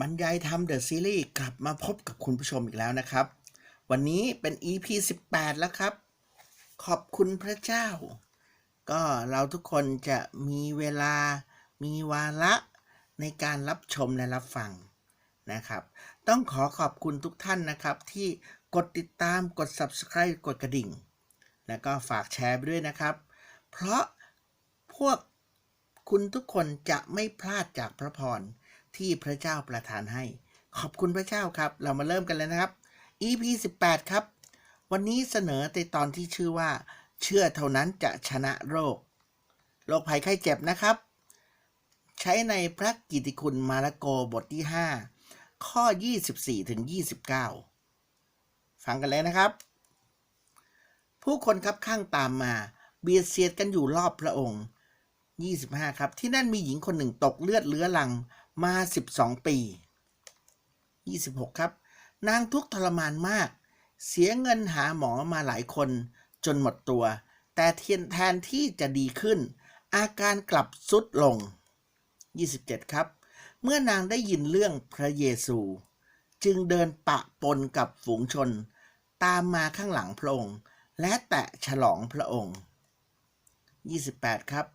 บรรยายธรรมเดอะซีรีส์กลับมาพบกับคุณผู้ชมอีกแล้วนะครับ วันนี้เป็น EP 18 แล้วครับ ขอบคุณพระเจ้า ก็เราทุกคนจะมีเวลามีวาระในการรับชมและรับฟังนะครับ ต้องขอขอบคุณทุกท่านนะครับ ที่กดติดตามกด Subscribe กดกระดิ่ง แล้วก็ฝากแชร์ไปด้วยนะครับ เพราะพวกคุณทุกคนจะไม่พลาดจากพระพร ที่พระเจ้าประทานให้ ขอบคุณพระเจ้าครับ เรามาเริ่มกันเลยนะครับ EP 18 ครับ วันนี้เสนอในตอนที่ชื่อว่า เชื่อเท่านั้นจะชนะโรค โรคภัยไข้เจ็บนะครับ ใช้ในพระกิติคุณมาระโกบทที่ 5 ข้อ 24ถึง29 ฟังกันเลยนะครับ ผู้คนครับข้างตามมาเบียดเสียดกันอยู่รอบพระองค์ 25 ครับ ที่นั่นมีหญิงคนหนึ่งตกเลือดเลื้อรัง มา 12 ปี 26 ครับ นางทุกข์ทรมานมาก เสียเงินหาหมอมาหลายคนจนหมดตัว แต่เทียนแทนที่จะดีขึ้น อาการกลับสุดลง 27 ครับ เมื่อนางได้ยินเรื่องพระเยซู จึงเดินปะปนกับฝูงชน ตามมาข้างหลังพระองค์และแตะฉลองพระองค์ 28 ครับ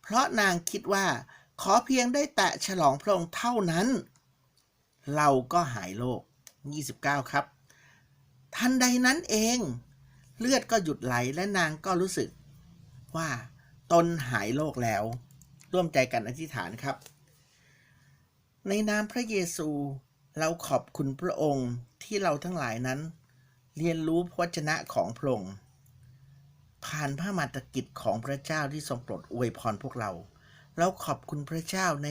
เพราะนางคิดว่า ขอเพียงได้แตะฉลองพระองค์เท่านั้น เราก็หายโรค29 ครับ ทันใดนั้นเอง เลือดก็หยุดไหลและนางก็รู้สึก ว่าตนหายโรคแล้ว ร่วมใจกันอธิษฐานครับ ในนามพระเยซูเราขอบคุณพระองค์ที่เราทั้งหลายนั้น เรียนรู้พระวจนะของพระองค์ผ่านพระมาตรกิจของพระเจ้าที่ทรงโปรดอวยพรพวกเรา เราขอบคุณพระเจ้าใน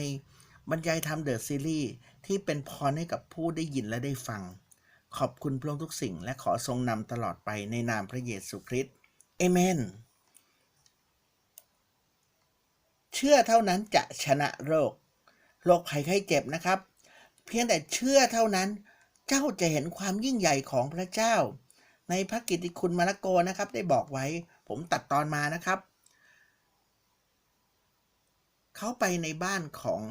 บรรยายธรรมเดอะซีรีส์ที่เป็นพรให้กับผู้ได้ยินและได้ฟัง ขอบคุณพระองค์ทุกสิ่ง และขอทรงนำตลอดไปในนามพระเยซูคริสต์เอเมน เชื่อเท่านั้นจะชนะโรค โรคภัยไข้เจ็บนะครับ เพียงแต่เชื่อเท่านั้น เจ้าจะเห็นความยิ่งใหญ่ของพระเจ้า ในพระกิตติคุณมาระโกนะครับได้บอกไว้ ผมตัดตอนมานะครับ เขาไปในบ้านของ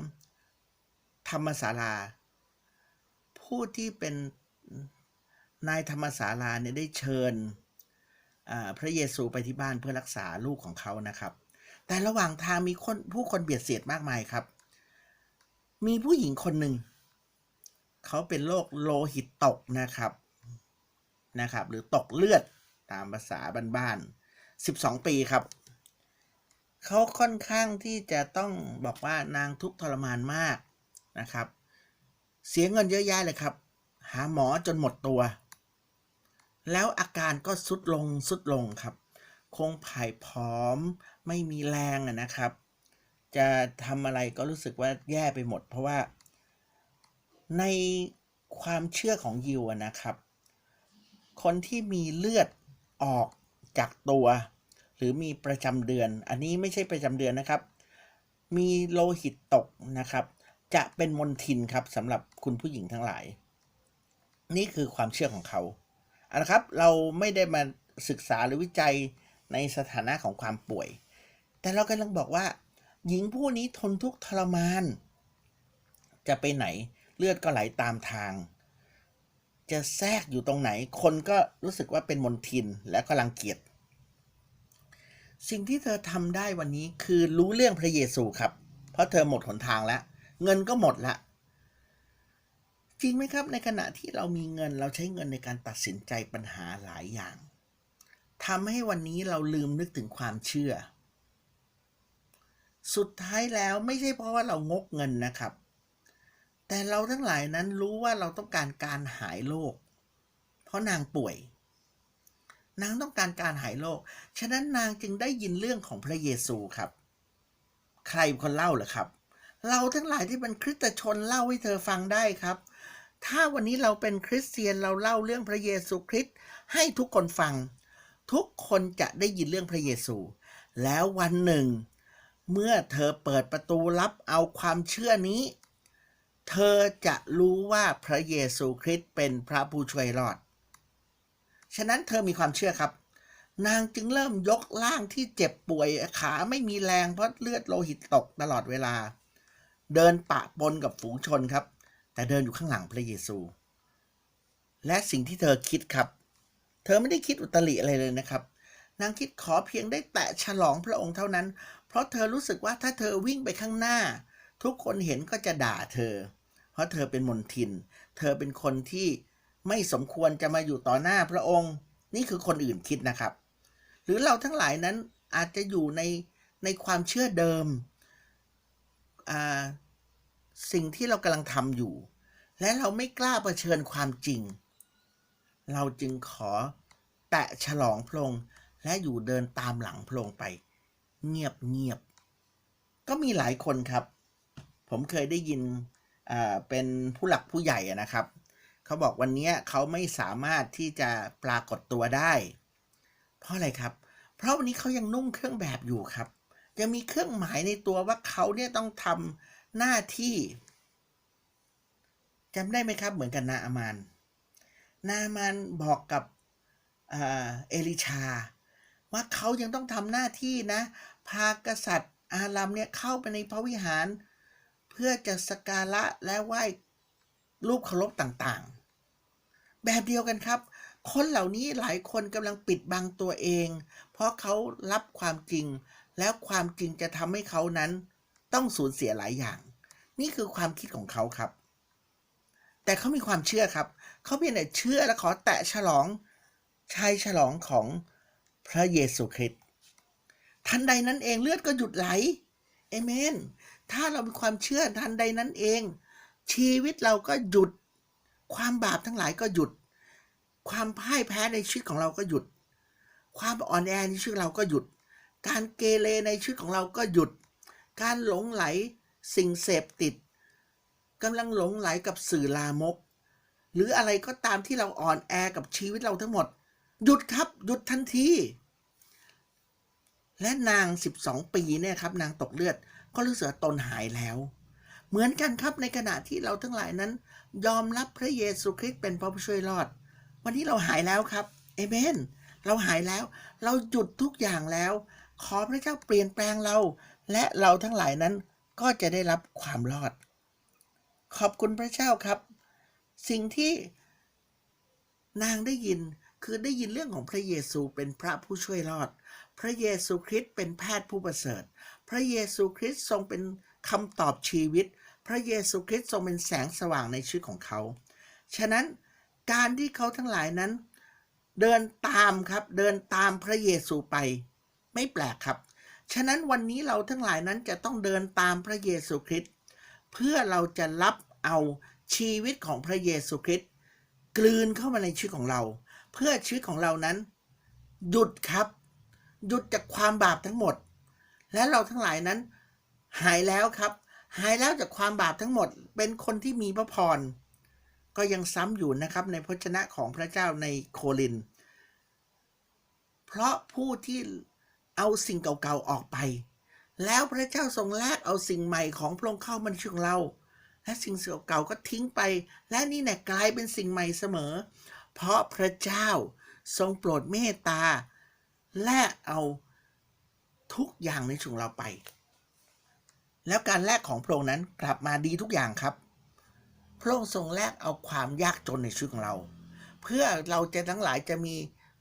ธรรมศาลา ผู้ที่เป็นนายธรรมศาลาเนี่ยได้เชิญพระเยซูไปที่บ้านเพื่อรักษาลูกของเขานะครับ แต่ระหว่างทางมีคนผู้คนเบียดเสียดมากมายครับ มีผู้หญิงคนหนึ่ง เขาเป็นโรคโลหิตตกนะครับนะครับ หรือตกเลือดตามภาษาบ้านๆ12 ปีครับ เขาค่อนข้างที่จะต้องบอกว่านางทุกข์ทรมานมากนะครับ เสียเงินเยอะแยะเลยครับ หาหมอจนหมดตัว แล้วอาการก็สุดลงสุดลงครับ คงผายผอมไม่มีแรงนะครับ จะทำอะไรก็รู้สึกว่าแย่ไปหมด เพราะว่า ในความเชื่อของยิวนะครับ คนที่มีเลือดออกจากตัว หรือมีประจำเดือน อันนี้ไม่ใช่ประจำเดือนนะครับ มีโลหิตตกนะครับ จะเป็นมนทินครับสำหรับคุณผู้หญิงทั้งหลาย นี่คือความเชื่อของเขาเอาละครับเราไม่ได้มาศึกษาหรือวิจัยในสถานะของความป่วย แต่เรากำลังบอกว่า หญิงผู้นี้ทนทุกข์ทรมาน จะไปไหนเลือดก็ไหลตามทาง จะแทรกอยู่ตรงไหน คนก็รู้สึกว่าเป็นมนทินและก็รังเกียจ สิ่งที่เธอทำได้วันนี้คือรู้เรื่องพระเยซูครับ เพราะเธอหมดหนทางแล้ว เงินก็หมดละ จริงไหมครับ ในขณะที่เรามีเงินเราใช้เงินในการตัดสินใจปัญหาหลายอย่างทำให้วันนี้เราลืมนึกถึงความเชื่อ สุดท้ายแล้วไม่ใช่เพราะว่าเรางกเงินนะครับ แต่เราทั้งหลายนั้นรู้ว่าเราต้องการการหายโรคเพราะนางป่วย นางต้องการการหายโรค ฉะนั้นนางจึงได้ยินเรื่องของพระเยซูครับ ใครเป็นคนเล่าเหรอครับ เราทั้งหลายที่เป็นคริสตชนเล่าให้เธอฟังได้ครับ ถ้าวันนี้เราเป็นคริสเตียนเราเล่าเรื่องพระเยซูคริสต์ให้ทุกคนฟัง ทุกคนจะได้ยินเรื่องพระเยซู แล้ววันหนึ่ง เมื่อเธอเปิดประตูรับเอาความเชื่อนี้ เธอจะรู้ว่าพระเยซูคริสต์เป็นพระผู้ช่วยรอด ฉะนั้นเธอมีความเชื่อครับ นางจึงเริ่มยกร่างที่เจ็บป่วยขาไม่มีแรงเพราะเลือดโลหิตตกตลอดเวลา เดินปะปนกับฝูงชนครับ แต่เดินอยู่ข้างหลังพระเยซู และสิ่งที่เธอคิดครับ เธอไม่ได้คิดอุตริอะไรเลยนะครับ นางคิดขอเพียงได้แตะฉลองพระองค์เท่านั้น เพราะเธอรู้สึกว่าถ้าเธอวิ่งไปข้างหน้า ทุกคนเห็นก็จะด่าเธอ เพราะเธอเป็นมนทิน เธอเป็นคนที่ ไม่สมควรจะมาอยู่ต่อหน้าพระองค์ นี่คือคนอื่นคิดนะครับ หรือเราทั้งหลายนั้นอาจจะอยู่ในในความเชื่อเดิม สิ่งที่เรากำลังทำอยู่ และเราไม่กล้าเผชิญความจริง เราจึงขอแตะฉลองพระองค์และอยู่เดินตามหลังพระองค์ไป เงียบเงียบ ก็มีหลายคนครับ ผมเคยได้ยินเป็นผู้หลักผู้ใหญ่นะครับ เขาบอกวันนี้เขาไม่สามารถที่จะปรากฏตัวได้ เพราะอะไรครับ เพราะวันนี้เขายังนุ่งเครื่องแบบอยู่ครับ ยังมีเครื่องหมายในตัวว่าเขาเนี่ยต้องทำหน้าที่จำได้ไหมครับ เหมือนกันนาอามาน นาอามานบอกกับเอลิชา ว่าเขายังต้องทำหน้าที่นะ พากษัตริย์อารัมเนี่ยเข้าไปในพระวิหาร เพื่อจะสกการะและไหว้รูปเคารพต่างๆ แบบเดียวกันครับ คนเหล่านี้หลายคนกำลังปิดบังตัวเอง เพราะเขารับความจริง แล้วความจริงจะทำให้เขานั้นต้องสูญเสียหลายอย่าง นี่คือความคิดของเขาครับ แต่เขามีความเชื่อครับ เขาเพียงแต่เชื่อและขอแตะฉลองชัยฉลองของพระเยซูคริสต์ทันใดนั้นเองเลือดก็หยุดไหลเอเมน ถ้าเรามีความเชื่อทันใดนั้นเอง ชีวิตเราก็หยุด ความบาปทั้งหลายก็หยุด ความพ่ายแพ้ในชีวิตของเราก็หยุด ความอ่อนแอในชีวิตเราก็หยุด การเกเรในชีวิตของเราก็หยุด การหลงไหลสิ่งเสพติดกำลังหลงไหลกับสื่อลามก หรืออะไรก็ตามที่เราอ่อนแอกับชีวิตเราทั้งหมด หยุดครับ หยุดทันทีและนาง 12 ปีเนี่ยครับ นางตกเลือดก็รู้สึกตนหายแล้ว เหมือนกันครับในขณะที่เราทั้งหลายนั้น ยอมรับพระเยซูคริสต์เป็นพระผู้ช่วยรอด วันนี้เราหายแล้วครับเอเมนเราหายแล้ว เราหยุดทุกอย่างแล้ว ขอพระเจ้าเปลี่ยนแปลงเรา และเราทั้งหลายนั้นก็จะได้รับความรอด ขอบคุณพระเจ้าครับ สิ่งที่นางได้ยินคือได้ยินเรื่องของพระเยซูเป็นพระผู้ช่วยรอด พระเยซูคริสต์เป็นแพทย์ผู้ประเสริฐ พระเยซูคริสต์ทรงเป็นคำตอบชีวิต พระเยซูคริสต์ทรงเป็นแสงสว่างในชีวิตของเขา ฉะนั้น การที่เขาทั้งหลายนั้น เดินตามครับเดินตามพระเยซูไป ไม่แปลกครับ ฉะนั้นวันนี้เราทั้งหลายนั้นจะต้องเดินตามพระเยซูคริสต์เพื่อเราจะรับเอาชีวิตของพระเยซูคริสต์กลืนเข้ามาในชีวิตของเรา เพื่อชีวิตของเรานั้น หยุดครับ หยุดจากความบาปทั้งหมด และเราทั้งหลายนั้น หายแล้วครับ หายแล้วจากความบาปทั้งหมด เป็นคนที่มีพระพร ก็ยังซ้ำอยู่นะครับในพระชนะของพระเจ้าในโคลิน เพราะผู้ที่เอาสิ่งเก่าๆออกไป แล้วพระเจ้าทรงแลกเอาสิ่งใหม่ของพระองค์เข้ามาในชีวิตของเรา และสิ่งเก่าๆก็ทิ้งไป และนี่แน่กลายเป็นสิ่งใหม่เสมอ เพราะพระเจ้าทรงโปรดเมตตา และเอาทุกอย่างในชีวิตของเราไป แล้วการแลกของพระองค์นั้นกลับมาดีทุกอย่างครับ พระองค์ทรงแลกเอาความยากจนในชีวิตของเรา เพื่อเราจะทั้งหลายจะมี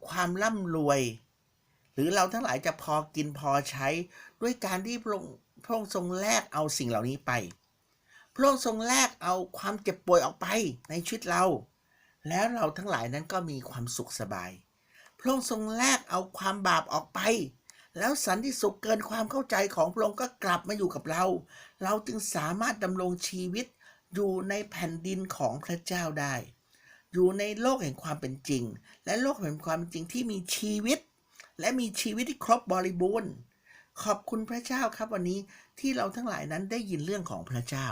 ความร่ำรวย หรือเราทั้งหลายจะพอกินพอใช้ ด้วยการที่พระองค์พระองค์ทรงแลกเอาสิ่งเหล่านี้ไป พระองค์ทรงแลกเอาความเจ็บป่วยออกไปในชีวิตเรา แล้วเราทั้งหลายนั้นก็มีความสุขสบาย พระองค์ทรงแลกเอาความบาปออกไป แล้วสันติสุขเกินความเข้าใจของพระองค์ก็กลับมาอยู่กับเรา เราจึงสามารถดำรงชีวิต อยู่ในแผ่นดินของพระเจ้าได้ อยู่ในโลกแห่งความเป็นจริง และโลกแห่งความเป็นจริงที่มีชีวิต และมีชีวิตที่ครบบริบูรณ์ขอบคุณพระเจ้าครับวันนี้ที่เราทั้งหลายนั้นได้ยินเรื่องของพระเจ้า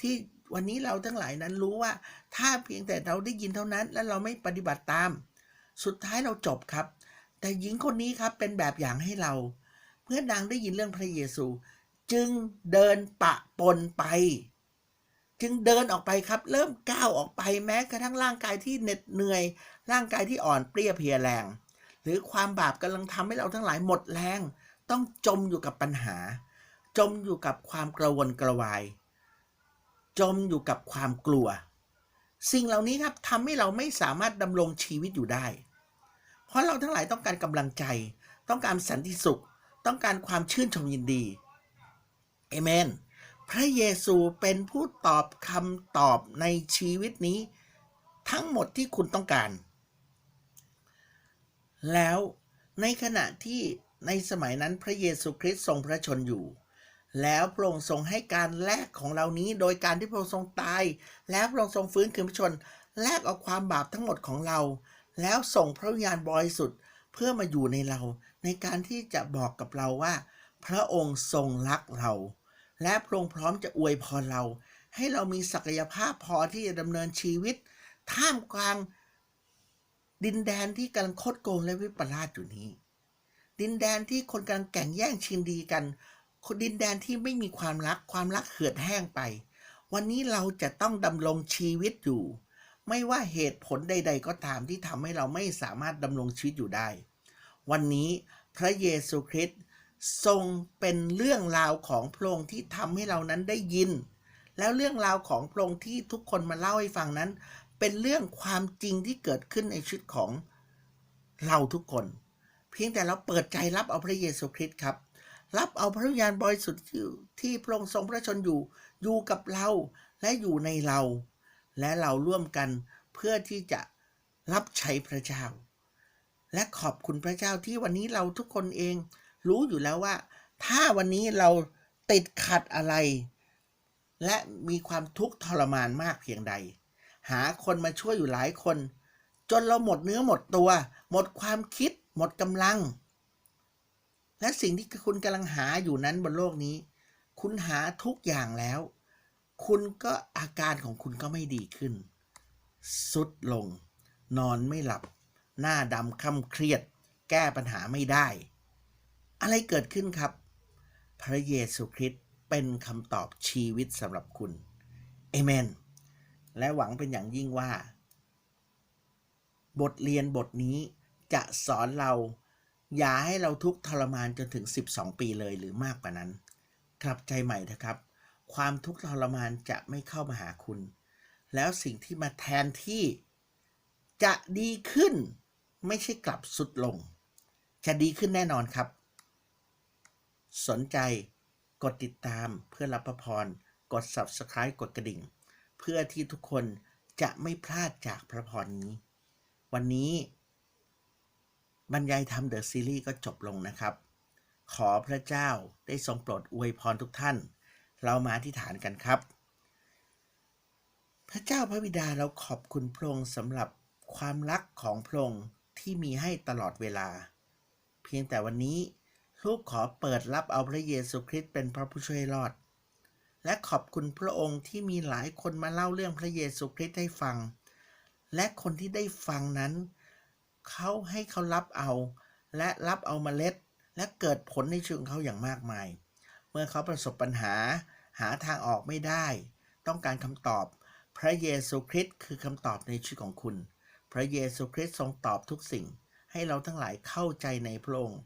ที่วันนี้เราทั้งหลายนั้นรู้ว่า ถ้าเพียงแต่เราได้ยินเท่านั้น และเราไม่ปฏิบัติตาม สุดท้ายเราจบครับ แต่หญิงคนนี้ครับเป็นแบบอย่างให้เรา เมื่อนางได้ยินเรื่องพระเยซู จึงเดินปะปนไป จึงเดินออกไปครับ เริ่มก้าวออกไปแม้กระทั่งร่างกายที่เหน็ดเหนื่อย ร่างกายที่อ่อนเปรี้ยเพลียแรง หรือความบาปกำลังทำให้เราทั้งหลายหมดแรง ต้องจมอยู่กับปัญหา จมอยู่กับความกระวนกระวาย จมอยู่กับความกลัว สิ่งเหล่านี้ครับทำให้เราไม่สามารถดำรงชีวิตอยู่ได้ เพราะเราทั้งหลายต้องการกำลังใจ ต้องการสันติสุข ต้องการความชื่นชมยินดีเอเมน พระเยซูเป็นผู้ตอบคำตอบในชีวิตนี้ ทั้งหมดที่คุณต้องการ แล้วในขณะที่ในสมัยนั้นพระเยซูคริสต์ทรงพระชนอยู่ แล้วพระองค์ทรงให้การแลกของเรานี้โดยการที่พระองค์ทรงตาย แล้วพระองค์ทรงฟื้นคืนพระชนแลกเอาความบาปทั้งหมดของเรา แล้วส่งพระวิญญาณบริสุทธิ์เพื่อมาอยู่ในเรา ในการที่จะบอกกับเราว่า พระองค์ทรงรักเรา และพระองค์พร้อมจะอวยพรเรา ให้เรามีศักยภาพพอที่จะดำเนินชีวิต ท่ามกลางดินแดนที่กำลังคดโกงและวิปลาสอยู่นี้ ดินแดนที่คนกำลังแข่งแย่งชิงดีกันคนดินแดนที่ไม่มีความรักความรักเหือดแห้งไป วันนี้เราจะต้องดำรงชีวิตอยู่ ไม่ว่าเหตุผลใด ๆ ก็ตามที่ทำให้เราไม่สามารถดำรงชีวิตอยู่ได้ วันนี้พระเยซูคริสต์ ทรงเป็นเรื่องราวของพระองค์ที่ทำให้เรานั้นได้ยิน แล้วเรื่องราวของพระองค์ที่ทุกคนมาเล่าให้ฟังนั้น เป็นเรื่องความจริงที่เกิดขึ้นในชีวิตของเราทุกคน เพียงแต่เราเปิดใจรับเอาพระเยซูคริสต์ครับ รับเอาพระวิญญาณบริสุทธิ์ที่ที่พระองค์ทรงพระชนอยู่อยู่กับเราและอยู่ในเรา และเราร่วมกันเพื่อที่จะรับใช้พระเจ้า และขอบคุณพระเจ้าที่วันนี้เราทุกคนเอง รู้อยู่แล้วว่า ถ้าวันนี้เราติดขัดอะไร และมีความทุกข์ทรมานมากเพียงใด หาคนมาช่วยอยู่หลายคน จนเราหมดเนื้อหมดตัว หมดความคิด หมดกำลัง และสิ่งที่คุณกำลังหาอยู่นั้นบนโลกนี้ คุณหาทุกอย่างแล้ว คุณก็อาการของคุณก็ไม่ดีขึ้น สุดลง นอนไม่หลับ หน้าดำคำเครียด แก้ปัญหาไม่ได้ อะไรเกิดขึ้นครับ พระเยซูคริสต์เป็นคำตอบชีวิตสำหรับคุณเอเมน และหวังเป็นอย่างยิ่งว่า บทเรียนบทนี้จะสอนเราอย่าให้เราทุกข์ทรมานจนถึง 12 ปีเลยหรือมากกว่านั้น กลับใจใหม่นะครับ ความทุกข์ทรมานจะไม่เข้ามาหาคุณ แล้วสิ่งที่มาแทนที่จะดีขึ้น ไม่ใช่กลับสุดลง จะดีขึ้นแน่นอนครับ สนใจ กดติดตามเพื่อรับพระพร กด subscribe กดกระดิ่ง เพื่อที่ทุกคนจะไม่พลาดจากพระพรนี้ วันนี้ บรรยายธรรมเดอะซีรีส์ก็จบลงนะครับ ขอพระเจ้าได้ทรงโปรดอวยพรทุกท่าน เรามาที่ฐานกันครับ พระเจ้าพระบิดาเราขอบคุณพระองค์สำหรับความรักของพระองค์ที่มีให้ตลอดเวลา เพียงแต่วันนี้ ลูกขอเปิดรับเอาพระเยซูคริสต์เป็นพระผู้ช่วยรอด และขอบคุณพระองค์ที่มีหลายคนมาเล่าเรื่องพระเยซูคริสต์ให้ฟัง และคนที่ได้ฟังนั้น เขาให้เขารับเอา และรับเอาเมล็ด และเกิดผลในชีวิตเขาอย่างมากมาย เมื่อเขาประสบปัญหาหาทางออกไม่ได้ ต้องการคำตอบ พระเยซูคริสต์คือคำตอบในชีวิตของคุณ พระเยซูคริสต์ทรงตอบทุกสิ่ง ให้เราทั้งหลายเข้าใจในพระองค์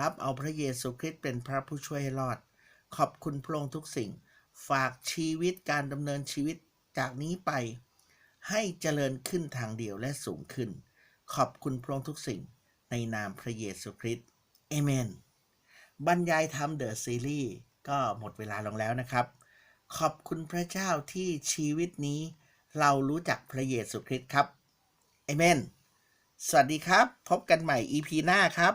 รับเอาพระเยซูคริสต์เป็นพระผู้ช่วยให้รอด ขอบคุณพระองค์ทุกสิ่ง ฝากชีวิตการดำเนินชีวิตจากนี้ไป ให้เจริญขึ้นทางเดียวและสูงขึ้น ขอบคุณพระองค์ทุกสิ่ง ในนามพระเยซูคริสต์เอเมน บรรยายธรรมเดอะซีรีส์ก็หมดเวลาลงแล้วนะครับ ขอบคุณพระเจ้าที่ชีวิตนี้ เรารู้จักพระเยซูคริสต์ครับเอเมนสวัสดีครับ พบกันใหม่ EP หน้าครับ